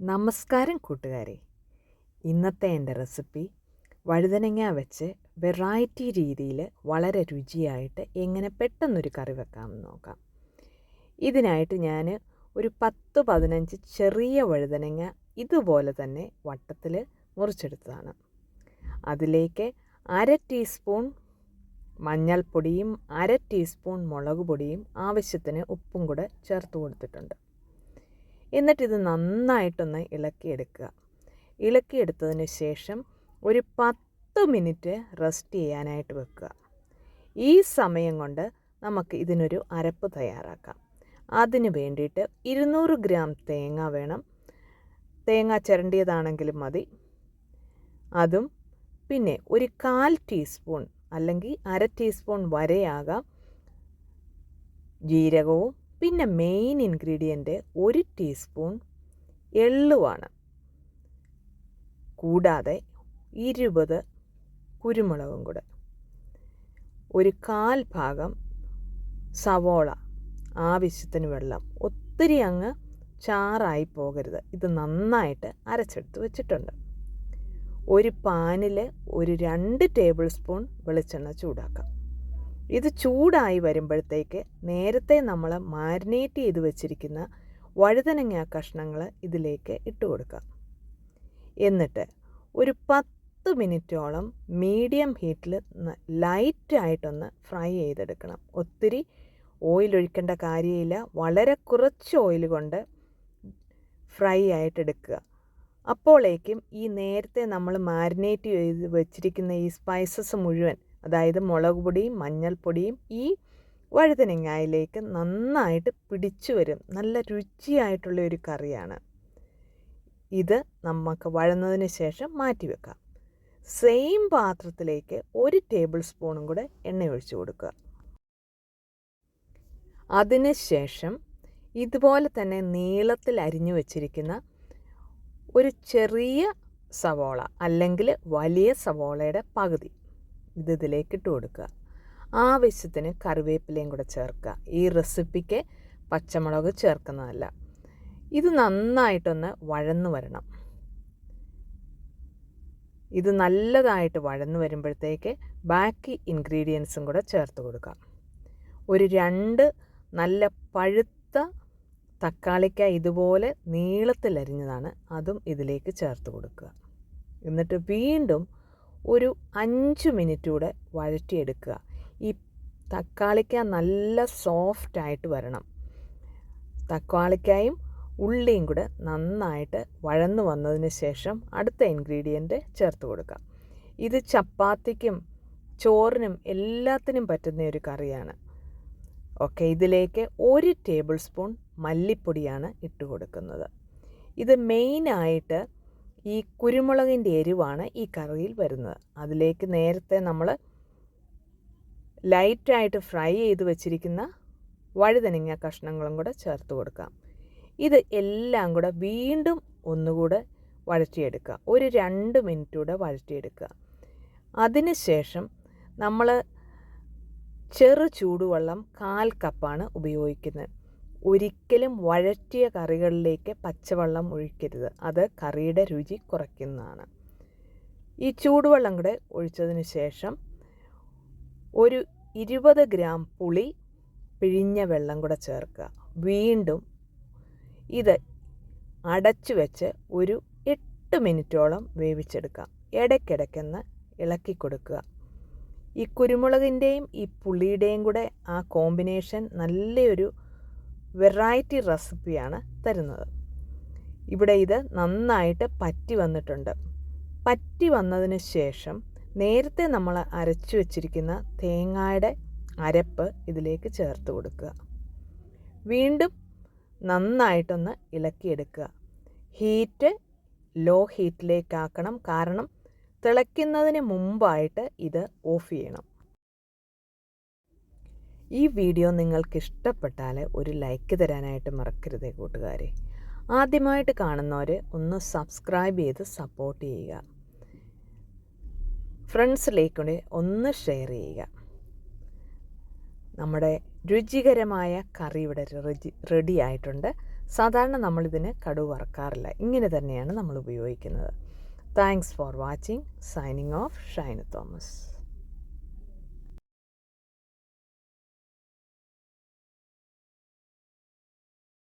നമസ്കാരം കൂട്ടുകാരെ. ഇന്നത്തെ എന്റെ റെസിപ്പി വഴുതനങ്ങ വെച്ച് വെറൈറ്റി രീതിയിൽ വളരെ രുചിയായിട്ട് എങ്ങനെ പെട്ടെന്നൊരു കറി വെക്കാമെന്ന് നോക്കാം. ഇതിനായിട്ട് ഞാൻ ഒരു പത്ത് പതിനഞ്ച് ചെറിയ വഴുതനങ്ങ ഇതുപോലെ തന്നെ വട്ടത്തിൽ മുറിച്ചെടുത്തതാണ്. അതിലേക്ക് അര ടീസ്പൂൺ മഞ്ഞൾപ്പൊടിയും അര ടീസ്പൂൺ മുളക് പൊടിയും ആവശ്യത്തിന് ഉപ്പും കൂടെ ചേർത്ത് കൊടുത്തിട്ടുണ്ട്. എന്നിട്ടിത് നന്നായിട്ടൊന്ന് ഇളക്കിയെടുക്കുക. ഇളക്കിയെടുത്തതിന് ശേഷം ഒരു പത്ത് മിനിറ്റ് റെസ്റ്റ് ചെയ്യാനായിട്ട് വെക്കുക. ഈ സമയം കൊണ്ട് നമുക്ക് ഇതിനൊരു അരപ്പ് തയ്യാറാക്കാം. അതിന് വേണ്ടിയിട്ട് ഇരുന്നൂറ് ഗ്രാം തേങ്ങ വേണം. തേങ്ങ ചിരണ്ടിയതാണെങ്കിലും മതി. അതും പിന്നെ ഒരു കാൽ ടീസ്പൂൺ അല്ലെങ്കിൽ അര ടീസ്പൂൺ വരെയാകാം ജീരകവും പിന്നെ മെയിൻ ഇൻഗ്രീഡിയന്റ് ഒരു ടീസ്പൂൺ എള്ളുവാണ്. കൂടാതെ ഇരുപത് കുരുമുളകും കൂടെ. ഒരു കാൽ ഭാഗം സവോള ആവശ്യത്തിന് വെള്ളം. ഒത്തിരി അങ്ങ് ചാറായി പോകരുത്. ഇത് നന്നായിട്ട് അരച്ചെടുത്ത് വെച്ചിട്ടുണ്ട്. ഒരു പാനിൽ ഒരു രണ്ട് ടേബിൾ സ്പൂൺ വെളിച്ചെണ്ണ ചൂടാക്കാം. ഇത് ചൂടായി വരുമ്പോഴത്തേക്ക് നേരത്തെ നമ്മൾ മാരിനേറ്റ് ചെയ്ത് വെച്ചിരിക്കുന്ന വഴുതനങ്ങ കഷ്ണങ്ങൾ ഇതിലേക്ക് ഇട്ട് കൊടുക്കാം എന്നിട്ട് ഒരു പത്ത് മിനിറ്റോളം മീഡിയം ഹീറ്റിൽ ലൈറ്റായിട്ടൊന്ന് ഫ്രൈ ചെയ്തെടുക്കണം. ഒത്തിരി ഓയിൽ ഒഴിക്കേണ്ട കാര്യമില്ല വളരെ കുറച്ച് ഓയിൽ കൊണ്ട് ഫ്രൈ ആയിട്ടെടുക്കുക അപ്പോഴേക്കും ഈ നേരത്തെ നമ്മൾ മാരിനേറ്റ് ചെയ്ത് വെച്ചിരിക്കുന്ന ഈ സ്പൈസസ് മുഴുവൻ അതായത് മുളക് പൊടിയും മഞ്ഞൾപ്പൊടിയും ഈ വഴുതനങ്ങായിലേക്ക് നന്നായിട്ട് പിടിച്ചു വരും. നല്ല രുചിയായിട്ടുള്ള ഒരു കറിയാണ്. ഇത് നമുക്ക് വഴന്നതിന് ശേഷം മാറ്റി വെക്കാം. സെയിം പാത്രത്തിലേക്ക് ഒരു ടേബിൾ സ്പൂണും കൂടെ എണ്ണ ഒഴിച്ചു കൊടുക്കുക. അതിന് ശേഷം ഇതുപോലെ തന്നെ നീളത്തിൽ അരിഞ്ഞു വച്ചിരിക്കുന്ന ഒരു ചെറിയ സവോള അല്ലെങ്കിൽ വലിയ സവോളയുടെ പകുതി ഇത് ഇതിലേക്ക് ഇട്ട് കൊടുക്കുക. ആവശ്യത്തിന് കറിവേപ്പിലയും കൂടെ ചേർക്കുക. ഈ റെസിപ്പിക്ക് പച്ചമുളക് ചേർക്കുന്നതല്ല. ഇത് നന്നായിട്ടൊന്ന് വഴന്നു വരണം. ഇത് നല്ലതായിട്ട് വഴന്നു വരുമ്പോഴത്തേക്ക് ബാക്കി ഇൻഗ്രീഡിയൻസും കൂടെ ചേർത്ത് കൊടുക്കാം ഒരു രണ്ട് നല്ല പഴുത്ത തക്കാളിക്ക ഇതുപോലെ നീളത്തിലരിഞ്ഞതാണ്. അതും ഇതിലേക്ക് ചേർത്ത് കൊടുക്കുക. എന്നിട്ട് വീണ്ടും ഒരു അഞ്ച് മിനിറ്റ് കൂടെ വഴറ്റിയെടുക്കുക. ഈ തക്കാളിക്ക നല്ല സോഫ്റ്റായിട്ട് വരണം. തക്കാളിക്കായും ഉള്ളിയും കൂടെ നന്നായിട്ട് വഴന്നു വന്നതിന് ശേഷം അടുത്ത ഇൻഗ്രീഡിയന്റ് ചേർത്ത് കൊടുക്കാം. ഇത് ചപ്പാത്തിക്കും ചോറിനും എല്ലാത്തിനും പറ്റുന്ന ഒരു കറിയാണ്. ഓക്കെ ഇതിലേക്ക് ഒരു ടേബിൾ സ്പൂൺ മല്ലിപ്പൊടിയാണ് ഇട്ട് കൊടുക്കുന്നത്. ഇത് മെയിനായിട്ട് ഈ കുരുമുളകിന്റെ എരിവാണ് ഈ കറിയിൽ വരുന്നത്. അതിലേക്ക് നേരത്തെ നമ്മൾ ലൈറ്റായിട്ട് ഫ്രൈ ചെയ്ത് വെച്ചിരിക്കുന്ന വഴുതനങ്ങ കഷ്ണങ്ങളും കൂടെ ചേർത്ത് കൊടുക്കാം. ഇത് എല്ലാം കൂടെ വീണ്ടും ഒന്നുകൂടെ വഴറ്റിയെടുക്കുക. ഒരു രണ്ട് മിനിറ്റ് കൂടെ വഴറ്റിയെടുക്കുക. അതിനുശേഷം നമ്മൾ ചെറു ചൂടുവെള്ളം കാൽ കപ്പാണ് ഉപയോഗിക്കുന്നത്. ഒരിക്കലും വഴറ്റിയ കറികളിലേക്ക് പച്ചവെള്ളം ഒഴിക്കരുത്. അത് കറിയുടെ രുചി കുറയ്ക്കുന്നതാണ്. ഈ ചൂടുവെള്ളം കൂടെ ഒഴിച്ചതിന് ശേഷം ഒരു ഇരുപത് ഗ്രാം പുളി പിഴിഞ്ഞ വെള്ളം കൂടെ ചേർക്കുക. വീണ്ടും ഇത് അടച്ചു വെച്ച് ഒരു എട്ട് മിനിറ്റോളം വേവിച്ചെടുക്കുക. ഇടയ്ക്കിടയ്ക്കെന്ന് ഇളക്കി കൊടുക്കുക. ഈ കുരുമുളകിന്റെയും ഈ പുളിയുടെയും കൂടെ ആ കോമ്പിനേഷൻ നല്ലൊരു വെറൈറ്റി റെസിപ്പിയാണ് തരുന്നത്. ഇവിടെ ഇത് നന്നായിട്ട് പറ്റി വന്നിട്ടുണ്ട്. പറ്റി വന്നതിന് ശേഷം നേരത്തെ നമ്മൾ അരച്ചു വച്ചിരിക്കുന്ന തേങ്ങയുടെ അരപ്പ് ഇതിലേക്ക് ചേർത്ത് കൊടുക്കുക. വീണ്ടും നന്നായിട്ടൊന്ന് ഇളക്കിയെടുക്കുക. ഹീറ്റ് ലോ ഹീറ്റിലേക്കാക്കണം കാരണം തിളയ്ക്കുന്നതിന് മുമ്പായിട്ട് ഇത് ഓഫ് ചെയ്യണം. ഈ വീഡിയോ നിങ്ങൾക്ക് ഇഷ്ടപ്പെട്ടാൽ ഒരു ലൈക്ക് തരാനായിട്ട് മറക്കരുതേ കൂട്ടുകാരെ. ആദ്യമായിട്ട് കാണുന്നവർ ഒന്ന് സബ്സ്ക്രൈബ് ചെയ്ത് സപ്പോർട്ട് ചെയ്യുക. ഫ്രണ്ട്സിലേക്കൂടെ ഒന്ന് ഷെയർ ചെയ്യുക. നമ്മുടെ രുചികരമായ കറി ഇവിടെ റെഡി ആയിട്ടുണ്ട്. സാധാരണ നമ്മളിതിന് കടു വറക്കാറില്ല. ഇങ്ങനെ തന്നെയാണ് നമ്മൾ ഉപയോഗിക്കുന്നത്. Thanks for watching signing off Shaina Thomas